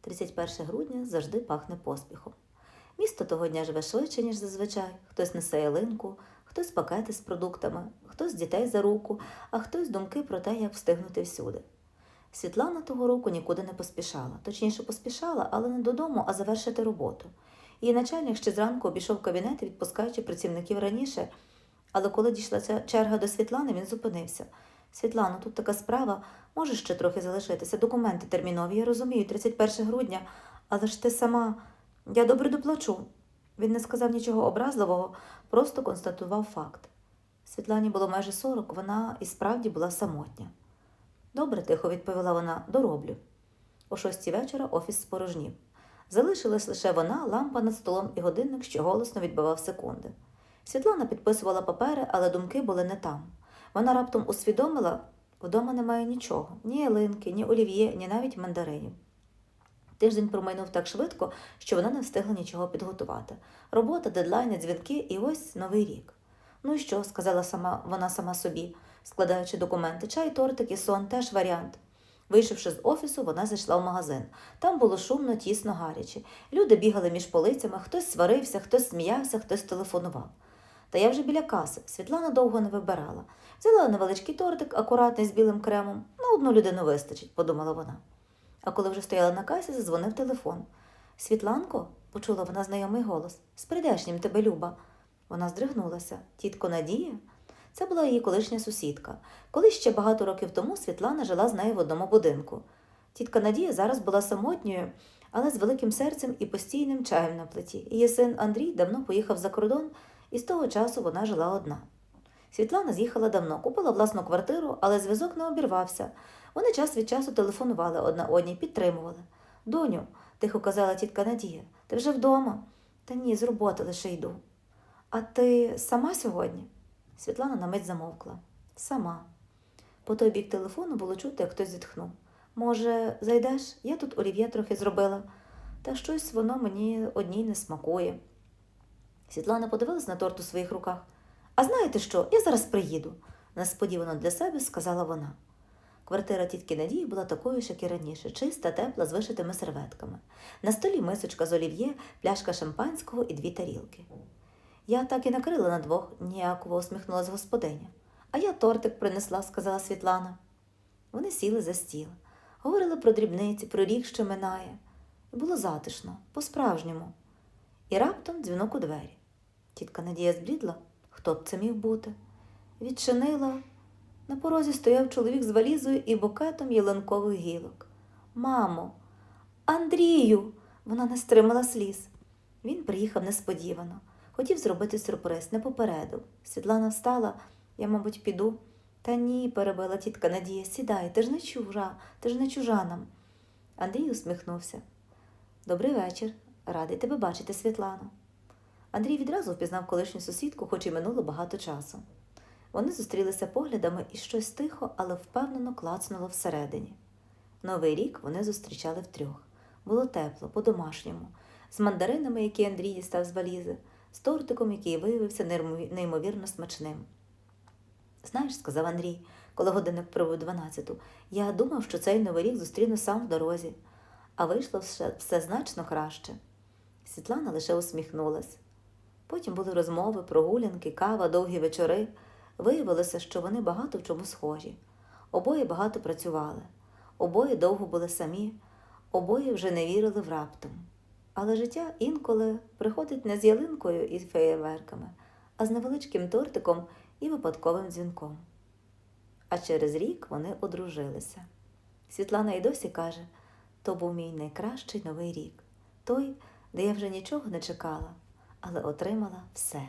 31 грудня завжди пахне поспіхом. Місто того дня живе швидше, ніж зазвичай. Хтось несе ялинку, хтось пакети з продуктами, хтось дітей за руку, а хтось думки про те, як встигнути всюди. Світлана того року нікуди не поспішала. Точніше, поспішала, але не додому, а завершити роботу. Її начальник ще зранку обійшов кабінет, відпускаючи працівників раніше, але коли дійшла ця черга до Світлани, він зупинився. Світлано, тут така справа, можеш ще трохи залишитися. Документи термінові, я розумію, 31 грудня, але ж ти сама. Я добре доплачу. Він не сказав нічого образливого, просто констатував факт. Світлані було майже 40, вона і справді була самотня. Добре, тихо відповіла вона, дороблю. О шостій вечора офіс спорожнів. Залишилась лише вона, лампа над столом і годинник, що голосно відбивав секунди. Світлана підписувала папери, але думки були не там. Вона раптом усвідомила, вдома немає нічого, ні ялинки, ні олів'є, ні навіть мандаринів. Тиждень промайнув так швидко, що вона не встигла нічого підготувати. Робота, дедлайни, дзвінки і ось новий рік. Ну і що, сказала сама вона сама собі, складаючи документи, чай, тортик і сон теж варіант. Вийшовши з офісу, вона зайшла в магазин. Там було шумно, тісно, гаряче. Люди бігали між полицями, хтось сварився, хтось сміявся, хтось телефонував. Та я вже біля каси. Світлана довго не вибирала. Взяла невеличкий тортик, акуратний з білим кремом. На одну людину вистачить, подумала вона. А коли вже стояла на касі, зазвонив телефон. Світланко, почула вона знайомий голос. З прийдешнім тебе, Люба. Вона здригнулася. Тітко Надія? Це була її колишня сусідка. Колись ще багато років тому Світлана жила з нею в одному будинку. Тітка Надія зараз була самотньою, але з великим серцем і постійним чаєм на плиті. Її син Андрій давно поїхав за кордон, і з того часу вона жила одна. Світлана з'їхала давно, купила власну квартиру, але зв'язок не обірвався. Вони час від часу телефонували одна одній, підтримували. Доню, тихо казала тітка Надія, ти вже вдома? Та ні, з роботи лише йду. А ти сама сьогодні? Світлана на мить замовкла. Сама. По той бік телефону було чути, як хтось зітхнув. Може, зайдеш? Я тут олів'є трохи зробила. Та щось воно мені одній не смакує. Світлана подивилась на торт у своїх руках. А знаєте що? Я зараз приїду, несподівано для себе сказала вона. Квартира тітки Надії була такою ж, як і раніше, чиста, тепла, з вишитими серветками. На столі мисочка з олів'є, пляшка шампанського і дві тарілки. Я так і накрила на двох, ніяково усміхнулась господиня. А я тортик принесла, сказала Світлана. Вони сіли за стіл, говорили про дрібниці, про рік, що минає. Було затишно, по-справжньому. І раптом дзвінок у двері. Тітка Надія зблідла, хто б це міг бути. Відчинила. На порозі стояв чоловік з валізою і букетом ялинкових гілок. Мамо, Андрію. Вона не стримала сліз. Він приїхав несподівано. Хотів зробити сюрприз, не попередив. Світлана встала, я, мабуть, піду. Та ні, перебила тітка Надія, сідай, ти ж не чужа, ти ж не чужа нам. Андрій усміхнувся. Добрий вечір. Радий тебе бачити, Світлано. Андрій відразу впізнав колишню сусідку, хоч і минуло багато часу. Вони зустрілися поглядами і щось тихо, але впевнено клацнуло всередині. Новий рік вони зустрічали втрьох. Було тепло, по-домашньому, з мандаринами, які Андрій дістав з валізи, з тортиком, який виявився неймовірно смачним. Знаєш, сказав Андрій, коли годинник пробив дванадцяту, я думав, що цей новий рік зустріну сам в дорозі, а вийшло все, все значно краще. Світлана лише усміхнулась. Потім були розмови, прогулянки, кава, довгі вечори. Виявилося, що вони багато в чому схожі. Обоє багато працювали, обоє довго були самі, обоє вже не вірили в раптом. Але життя інколи приходить не з ялинкою і феєрверками, а з невеличким тортиком і випадковим дзвінком. А через рік вони одружилися. Світлана й досі каже: то був мій найкращий новий рік, той, де я вже нічого не чекала, але отримала все.